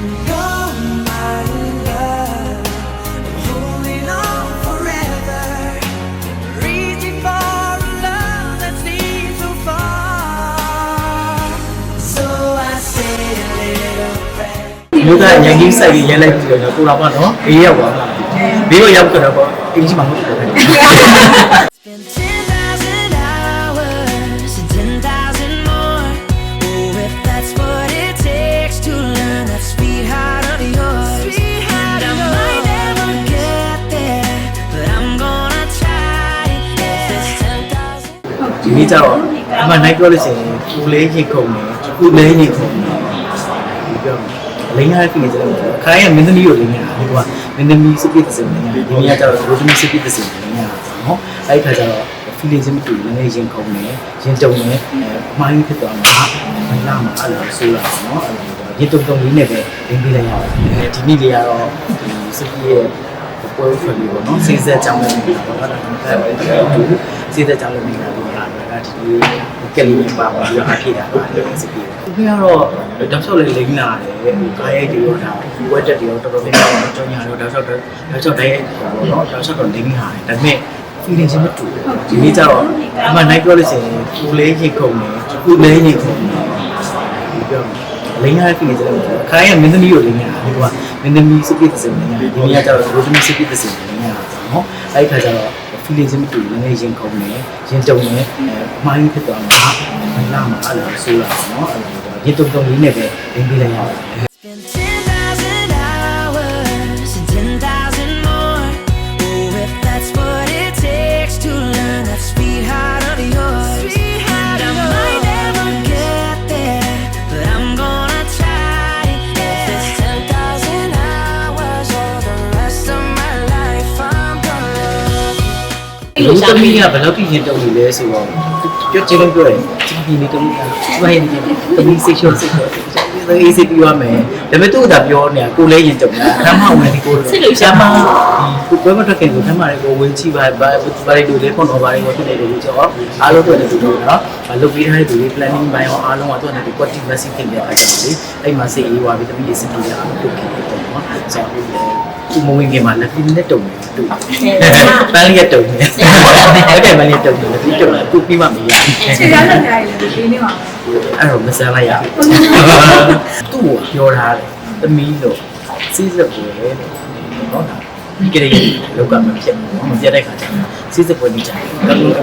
You're my love, holding on forever, reaching for a love that seems so far. So I say a little prayer. မြို့သားရန်ကြီးစိုက်ပြီးရဲလိုက်ပြီးတော့ကိုလာပါနော်ဘေးရောက်သွားတာဘေးကိုရောက်ကြတော့ပေါ့အင်းရှိမှမဟုတ်ဘူး ဒီနေ့ကျတော့အမှနိုင်ပြောလို့ရှိရင်ကိုလေးရင်ခုန်တယ်ကိုလေးရင်ခုန်တယ်ဒီပြောလိန်ရတဲ့ဖိနေကြတယ်ခါရမင်းသမီးကိုလိန်ရတာဒီကမင်းသမီးစပစ်တဲ့စင်လိန်ရဒီနေ့ကျတော့ရိုသမီးစပစ်တဲ့စင်လိန်ရတာနော်အဲ့ဒီခါကျတော့ feeling ချင်းမတူဘူးလည်းရင်ခုန်တယ်ရင်တုံတယ်အဲမိုင်းဖြစ်သွားမှာမလာမှာအဲ့လိုဆိုးလာတယ်နော်အဲ့လိုရေတုံတုံလေးနဲ့ပဲလိန်ပေးလိုက်ရတယ်ဒီနေ့လေးကတော့ဒီစပစ်ရဲ့ ပွဲဖလီပေါ့နော်စေးစက်ကြောင်းလည်းနေတာပေါ့နော်ဒါကတူစေးစက်ကြောင်းလည်းနေတာဒီမှာဒါဒီကလေးပါပါပြီးတော့အဖြစ်တာပါတယ်စပစ်ဒီကတော့တောက်လျှောက်လေးလိမ့်လာတယ်ခါရိုက်တွေရောဒါဝက်တက်တွေရောတော်တော်များများကြောင်ညာရောတောက်လျှောက်တောက်လျှောက်တိုင်းပေါ့နော်တောက်လျှောက်တော့လိမ့်လာတယ်ဒါပေမဲ့ feeling ချင်းမတူဘူးဒီနေ့ကျတော့အမှနိုင်ပြောလို့ရှိရင်ကိုလေးရင်ခုန်တယ်ကိုလေးရင်ခုန်တယ်ဒီပြောလိမ့်ရတဲ့ feeling ချင်းလည်းခါရမင်းသမီးကိုလိမ့်ရတာဒီက မင်းသမီးစပစ်တဲ့စင်လိမ့်ရဒီနေ့ကျတော့ရိုသမီးစပစ်တဲ့စင်လိမ့်ရတာနော်အဲ့ဒီခါကျတော့ feeling ချင်းမတူဘူးလည်းရင်ခုန်တယ်ရင်တုံတယ်မိုင်းဖြစ်သွားမှာမလာမှာအဲ့လိုဆိုးလာတယ်နော်အဲ့လိုရင်တုံတုံလေးနဲ့ပဲလိမ့်ပေးလိုက်ရတယ် you. လူသမီးကဘယ်လောက်ထိရင်တုံနေလဲဆိုတော့ပြောချင်လို့ပြောတယ်ဒီဒီနေတုံးကသူကရင်သမီးစိတ်ချောစိတ်ချောသူအေးစိတ်ပြောရမယ်ဒါပေမဲ့သူ့ကပြောနေတာကိုလည်းရင်တုံတာခမ်းမဝင်ဒီကိုလို့ဆရာမဒီကိုပွဲမထွက်ခင်ကိုခမ်းမလေးကိုဝင်ချိပါဘာဘာလေးတို့လေးဖွင့်တော့ဘာလေးကိုဖြစ်နေတယ်လို့ဆိုတော့အားလုံးတွေ့တယ်သူတို့နော်လုပ်ပြီးထားတဲ့သူတွေ planning ဘိုင်းရောအားလုံးကသူကလည်း quality message ဖြစ်နေတဲ့အခါကျတော့လေအဲ့မှာစိတ်အေးသွားပြီးသမီးရေးစိတ်ပြေအားလုံးလုပ်ခဲ့တယ်ပေါ့နော်ဆိုတော့ သူမဝင်ခင်မှာလက်ပြီးနဲ့တုံတယ်တူပန်းလေးရတုံတယ်ဟုတ်တယ်ပန်းလေးတုံတယ်လက်ပြီးတုံတယ်အခုပြီးမှမရခြေရလက်ကြိုင်လည်းဒီနေ့မှာအဲ့တော့မဆန်းလိုက်ရသူ့ကိုပြောထားတယ်သမီးလို့စီးစပ်ပွဲတဲ့နော်ဒါဒီကလေးလောက်ကမဖြစ်ဘူးမပြတ်တဲ့ခါကျတော့စီးစပ်ပွဲနေကြတယ်ကလုံးက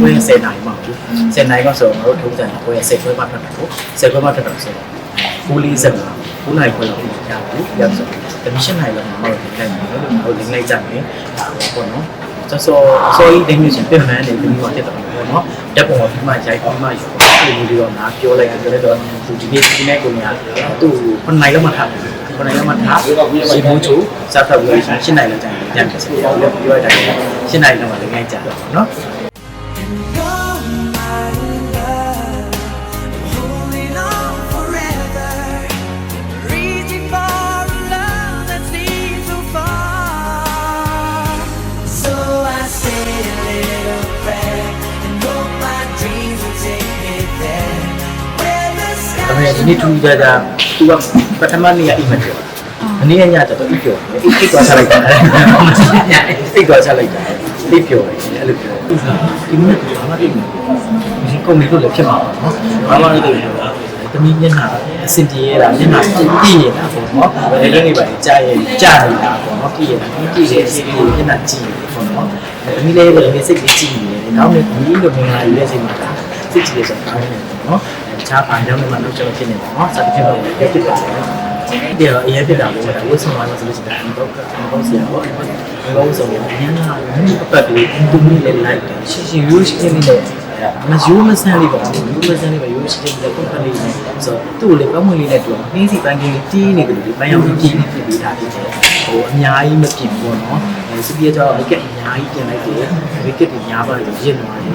ပွဲ10နိုင်မှာဘူး10နိုင်ကဆိုတော့တို့ထုံးစံပွဲ10ပွဲမှထွက်တယ်ကို10ပွဲမှထွက်တော့ဆိုတော့ဘူးလေးစက်မှာဘူးနိုင်ခွဲလောက်ရဘူးရဆို တမရှင်နိုင်လောက်မှာတော့ဒီတိုင်းပဲလို့ဟိုလင်းလိုက်ကြတယ်ဒါပေါ့နော်စောစောစောကြီးတင်းမျိုးရှင်ပြင်မှန်းနေပြီးတော့တက်တော့ပေါ့နော်တက်ပုံကဒီမှာရိုက်ပြီးမှယူအဲ့လိုမျိုးတော့ငါပြောလိုက်တယ်ပြောလိုက်တော့သူဒီနေ့ဒီနေ့ကိုညာသူ့ကို9နိုင်လောက်မှထားတယ်9နိုင်လောက်မှထားရေမိုးချိုစားဖတ်ပြီးရှင်းနိုင်လောက်ကြတယ်ကြံတယ်ပြောလို့ပြောရတဲ့အတိုင်းရှင်းနိုင်လောက်မှလည်းငိုင်းကြတော့နော် You're ဒါပေမဲ့ sky ဒီနေ့ထူးကြကြသူကပထမနေ့ကအိမ်မပြောမနေ့ကညကျတော့အိပ်ပြောတယ်အိပ်သွားချလိုက်တာအိပ်သွားချလိုက်တာအိပ်ပြောတယ်အဲ့လိုပြောဒီနေ့ဘာမှအိပ်မဒီကုန်ပြီလို့လည်းဖြစ်မှာပါနော်ဘာမှမသိဘူးတမီးမျက်နှာအစင်ပြေရတာမျက်နှာပြည့်ပြည့်နေတာပေါ့နော်ဘယ်လိုနေပါလဲကြားရင်ကြားနေတာပေါ့နော်ပြည့်ရတာပြည့်ရဲ့စိတ်လေးမျက်နှာကြည့်နေပေါ့နော်တမီးလေးပဲစိတ်လေးကြည့်နေတယ်နောက်နေ့ဒီလိုမင်္ဂလာယူတဲ့ချိန်မှာစိတ်ကြည့်ရဆိုတော့ကောင်းနေတယ်ပေါ့နော် တခြားဘာကြောင့်မှမလုပ်ချင်ဖြစ်နေပါတော့စသဖြင့်တော့ဖြစ်ဖြစ်ပါတယ်ဒီတော့အရင်ဖြစ်တာပေါ့ဒါဝတ်ဆောင်လာလို့ဆိုလို့ရှိရင်အတော့အတော့ဆရာပေါ့အတော့ဆိုရင်အရင်ကအပတ်ပြီးသူမိလည်းလိုက်တယ်ရှင်းရှင်းရိုးရှင်းလေးနဲ့မယူမဆန်းလေးပါဘူးယူမဆန်းလေးပါရိုးရှင်းလေးနဲ့ပုံဖန်လေးနဲ့ဆိုတော့သူ့ကိုလည်းကောင်းမွန်လေးနဲ့တူအောင်နှင်းစီပန်းကလေးတီးနေကြတယ်ပန်းရောင်ကြီးကြီးဖြစ်ပြီးသားဖြစ်တယ်ဟိုအများကြီးမပြင်ဘူးပေါ့နော်အဲစပီးကတော့ဝီကက်အများကြီးပြင်လိုက်တယ်ဝီကက်တွေများပါတယ်ရင့်သွားတယ်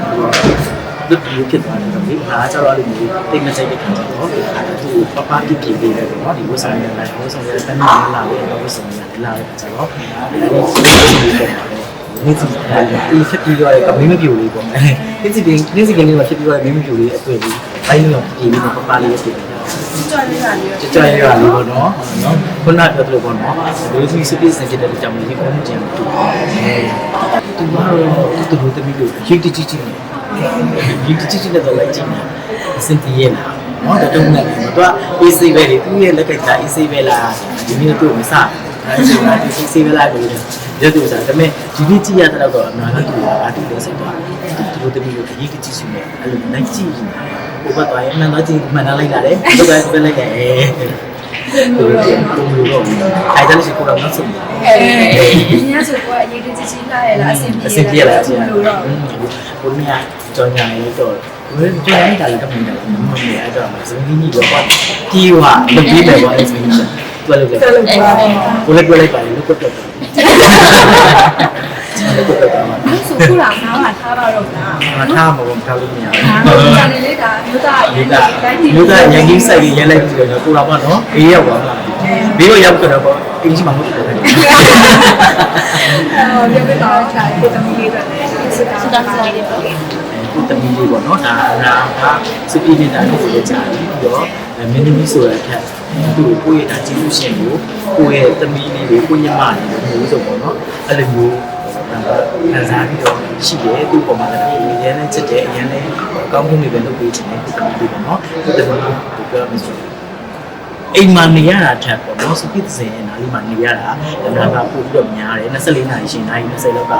ဒီလိုဖြစ်သွားတယ်တော့ဒီအားကျတော့အဲ့လိုမျိုးတိတ်မစိတ်တဲ့ခါကျတော့သူပပပြပြပေးတယ်ပေါ့နော်ဒီဝတ်ဆောင်ရတဲ့ဝတ်ဆောင်ရတဲ့တန်းလာလာတယ်ဝတ်ဆောင်ရလာတဲ့ခါကျတော့ဒီစီဒီဖြစ်ပြီးတော့မင်းမပြူလေးပေါ့ဒီစီဒီစီကနေမှဖြစ်ပြီးတော့မင်းမပြူလေးအတွေ့လေးဘိုင်းလုံးပြပြီးတော့ပပလေးရဖြစ်တယ်ကြွလေးကလေးကြကြရရလေးပေါ့နော်နော်ခုနပြောသလိုပေါ့နော်ဒီလိုမျိုးစပစ်စင်ဖြစ်တဲ့ကြောင့်လည်းကိုယ်ကျန်တူအဲသူကတော့တူတူတမီးလို့ရိတ်တကြီးကြီးနေ ရိတ်တကြီးကြီးနဲ့တော့လိုက်ကြည့်နေအစင်တည်းရဲ့လားနော်တုံးနေတယ်သူက AC ပဲလေသူရဲ့လက်ကကြာ AC ပဲလားဒီနေ့သူ့မစအဲဆိုတော့ဒီ AC ပဲလားကိုလည်းရုပ်တူစားဒါပေမဲ့ဒီနေ့ကြည့်ရတဲ့တော့အများကြီးတူတာအတူတူစိတ်သွားတူတူတမီးလို့ရိတ်တကြီးရှိနေအဲ့လိုနိုင်ကြည့်နေဘုဘသွားရင်မှန်တော့ကြည့်မှန်တော့လိုက်လာတယ်ဘုရားပဲလိုက်တယ်အဲကိုယ်ကိုယ်တော့အဲဒါလည်းရှိကိုယ်တော့မဆုံးဘူး အဲဒီညဆိုတော့အရေးတကြီးကြီးလာရလားအဆင်ပြေအဆင်ပြေလားအဆင်လို့တော့ကိုယ်မြတ်ကြောင်ညာရေးတော့ဘယ်ကြောင်ညာတာလည်းတော့မင်းတော့မမမေအဲ့တော့စနေနေ့တော့တီးဟာမပြီးတယ်ဘာလဲဆိုရင်တွက်လို့လေတော်လို့ပါကိုလည်းတွက်လိုက်ပါလေလို့ကွတ်တော့လို့ကွတ်တော့မှာဆိုခုလာနားမှာ ထားပါတော့လားမထားမဘူးထားလို့မရဒါဘူးကလည်းလေဒါမြို့သားအရဒီင်ကတိုင်းပြည်မြို့သားရန်ကြီးစိုက်ရေးရဲလိုက်ပြီးတော့ကိုလာပါတော့ဘေးရောက်သွားတာဘေးကိုရောက်ကြတော့ပေါ့အင်းကြီးမှမဟုတ်ဘူးအော်ပြောပြတော့ခြားဒီသမီးလေးတွေလည်းစစ်တာစစ်တာစစ်တယ်ပေါ့ခုတမီးလေးပေါ့နော်ဒါနာကစပီးနေတာလို့ပြောကြတယ်ပြီးတော့မင်းသမီးဆိုတဲ့အထက်သူ့ကိုကိုယ့်ရဲ့ဒါကျေးဇူးရှင်ကိုကိုယ့်ရဲ့သမီးလေးတွေကိုညမလေးကိုမျိုးဆိုပေါ့နော်အဲ့လိုမျိုးခံစားပြီးတော့ ရှိတယ်သူ့ပုံမှာလည်းအရင်နဲ့ချက်တယ်အရင်နဲ့အကောင်းဆုံးတွေပဲလုပ်ပေးချင်တယ်ခုတမီးလေးပေါ့နော်ခုတမီးလေးကိုပြောရမယ်ဆိုအိမ်မှာနေရတာထက်ပေါ့နော်စပစ်စင်နားလေးမှာနေရတာဒါကပို့ပြီးတော့များတယ်24နာရီရှင်နာရီ20လောက်က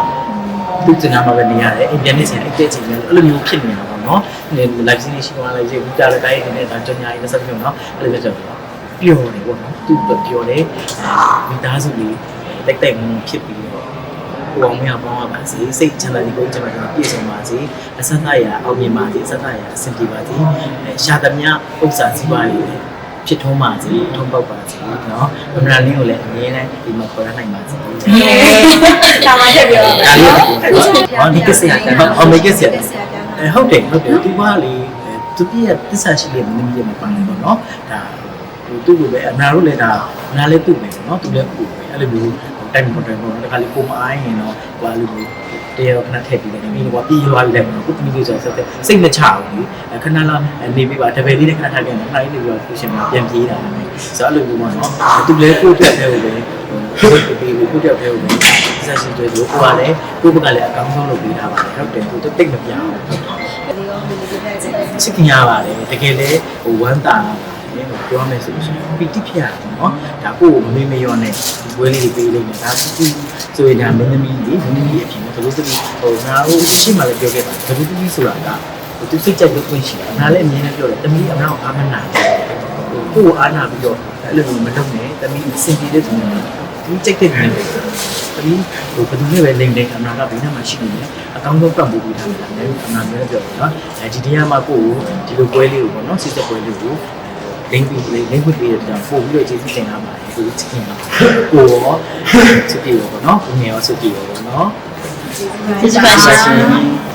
သူ့ကျင်နာမှာပဲနေရတယ်အိမ်ပြန်နေစဉ်အိတ်တဲ့ချိန်မျိုးအဲ့လိုမျိုးဖြစ်နေတာပေါ့နော်ဒီ live scene ရှိသွားလိုက်ရေဘူးကြတဲ့တိုင်းနေနေတာကြောင်ညာရေးနဲ့ဆက်ပြီးတော့အဲ့လိုမျိုးဆိုတော့ပျော်တယ်ပေါ့နော်သူ့ပျော်တယ်မိသားစုလေးတက်တက်မှုဖြစ်ပြီးတော့ ကိုအောင်မရပေါင်းပါစေစိတ်ချမ်းသာကြီးကိုကျွန်တော်ပြည့်စုံပါစေအဆက်သားရအောင်မြင်ပါစေအဆက်သားရအဆင်ပြေပါစေရှာသမျှဥစ္စာစည်းပါးတွေဖြစ်ထုံးပါစေထုံးပေါက်ပါစေเนาะဗမာလင်းကိုလည်းအမြဲတမ်းဒီမှာခေါ်ရနိုင်ပါစေ ဒါမှချက်ပြော ဒါလေးဟောဒီကစရဟောမေကစရအဲဟုတ်တယ်ဟုတ်တယ်သူကလေသူပြည့်တစ္ဆာရှိတဲ့မင်းကြီးမပိုင်ဘူးเนาะဒါဟိုသူ့ကိုပဲအနာတို့လည်းဒါအနာလည်းသူ့ပဲเนาะသူလည်းကိုပဲအဲ့လိုမျိုး တိုက်မှုတွေပေါ့တခါလေကိုမအိုင်းရင်တော့ဟိုလူကိုတရားခဏထည့်ပြီးတယ်မိကပြေးရွာပြီးလိုက်မှာကိုသမီးလေးဆိုဆက်တဲ့စိတ်မချဘူးလေခဏလာနေပြီးပါတပည့်လေးနဲ့ခဏထားပြန်တယ်နှိုင်းနေပြီးတော့ဖူရှင်မှာပြန်ပြေးတာပဲဆိုတော့အဲ့လိုမျိုးပေါ့နော်သူလည်းကိုယ့်အတွက်ပဲပဲကိုယ့်ပြေးပြီးကိုယ့်အတွက်ပဲပဲဆက်စီတွေလို့ကိုကလည်းကိုယ့်ဘက်ကလည်းအကောင်းဆုံးလုပ်ပေးထားပါတယ်ဟုတ်တယ်သူတိတ်မပြောင်းဘူးချစ်ခင်ရပါတယ်တကယ်လည်းဟိုဝမ်းတာပါ တယ်ပြောမယ်ဆိုလို့ရှိရင်ပီတိဖြစ်ရတယ်နော်ဒါကိုယ်ကိုမမေ့မလျော့နဲ့ဒီပွဲလေးတွေပေးလိုက်မယ်ဒါသူဆိုရင်ဒါမင်းသမီးလေးမင်းသမီးအဖြစ်နဲ့ဘယ်လိုသမီးဟိုငါတို့ရှင်းမှလည်းပြောခဲ့ပါတယ်ဘယ်လိုသမီးဆိုတာကဟိုသူစိတ်ကြိုက်လို့ခွင့်ရှိတာငါလည်းအမြင်နဲ့ပြောတယ်သမီးအမောက်အားမနာဘူးကိုယ်အားနာပြီးတော့အဲ့လိုမျိုးမလုပ်နဲ့သမီးစင်ပြေတဲ့သူမျိုးသူကြိုက်တဲ့သူမျိုးသမီးဟိုဘယ်သူနဲ့ပဲလိမ့်တယ်အနာကဘေးနားမှာရှိနေတယ်အကောင်းဆုံးပတ်ဖို့ပြီးထားတယ်လည်းအနာမျိုးပြောတယ်နော်အဲဒီတရားမှာကိုယ်ဒီလိုပွဲလေးကိုပေါ့နော်စစ်စစ်ပွဲလေးကို လိမ့်ပြီးလိမ့်ပြီးပြီးတော့ပို့ပြီးတော့ကျေးဇူးတင်ရပါတယ်ဒီချစ်ခင်ပါကိုရောချစ်ပြေရောပေါ့နော်ကိုငယ်ရောချစ်ပြေရောပေါ့နော်ကျေးဇူးပါရှင်